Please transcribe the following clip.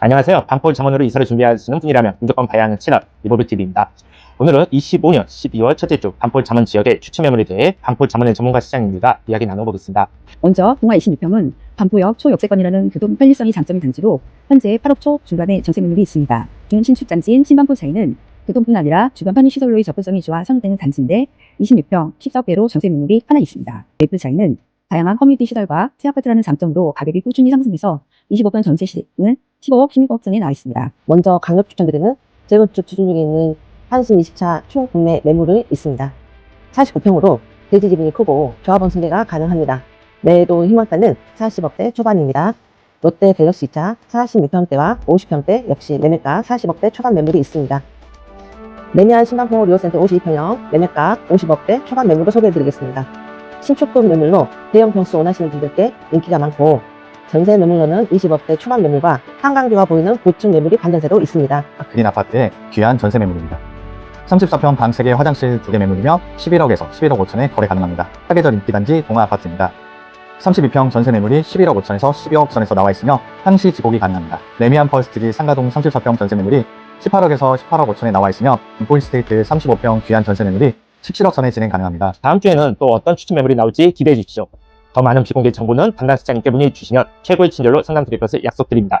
안녕하세요. 반폴 전문으로 이사를 준비하시는 분이라면 무조건 봐야 하는 채널 리보르TV입니다. 오늘은 25년 12월 첫째 주 반폴 자문 지역의 추천 매물에 대해 반폴 자문의 전문가 시장입니다. 이야기 나눠보겠습니다. 먼저 동화 26평은 반포역 초역세권이라는 교통 편리성이 장점인 단지로 현재 8억 초 중반의 전세 매물이 있습니다. 준 신축단지인 신반포 차이는 교통뿐 아니라 주변 편의시설로의 접근성이 좋아 선호되는 단지인데 26평 14억대로 전세 매물이 하나 있습니다. 매물 차이는 다양한 커뮤니티 시설과 새아파트라는 장점으로 가격이 꾸준히 상승해서 25평 전세 시는 15억, 16억 전에 나와 있습니다. 먼저 강력 추천드리는 재건축 추진 중에 있는 한신 20차 총구매 매물이 있습니다. 49평으로 대지 지분이 크고 조합원 승계가 가능합니다. 매도 희망가는 40억대 초반입니다. 롯데 갤럭시 2차 46평대와 50평대 역시 매매가 40억대 초반 매물이 있습니다. 매매한 신방포 리오센터 52평형 매매가 50억대 초반 매물로 소개해드리겠습니다. 신축급 매물로 대형 평수 원하시는 분들께 인기가 많고 전세 매물로는 20억대 초반 매물과 한강뷰가 보이는 고층 매물이 반전세로 있습니다. 그린 아파트의 귀한 전세 매물입니다. 34평 방 3개 화장실 2개 매물이며 11억에서 11억 5천에 거래 가능합니다. 사계절 인기단지 동아 아파트입니다. 32평 전세 매물이 11억 5천에서 12억 선에서 나와 있으며 항시 지목이 가능합니다. 레미안 퍼스트리 상가동 34평 전세 매물이 18억에서 18억 5천에 나와 있으며 인포인스테이트 35평 귀한 전세 매물이 17억 선에 진행 가능합니다. 다음 주에는 또 어떤 추천 매물이 나올지 기대해 주십시오. 더 많은 비공개 정보는 담당 시장님께 문의 주시면 최고의 친절로 상담 드릴 것을 약속드립니다.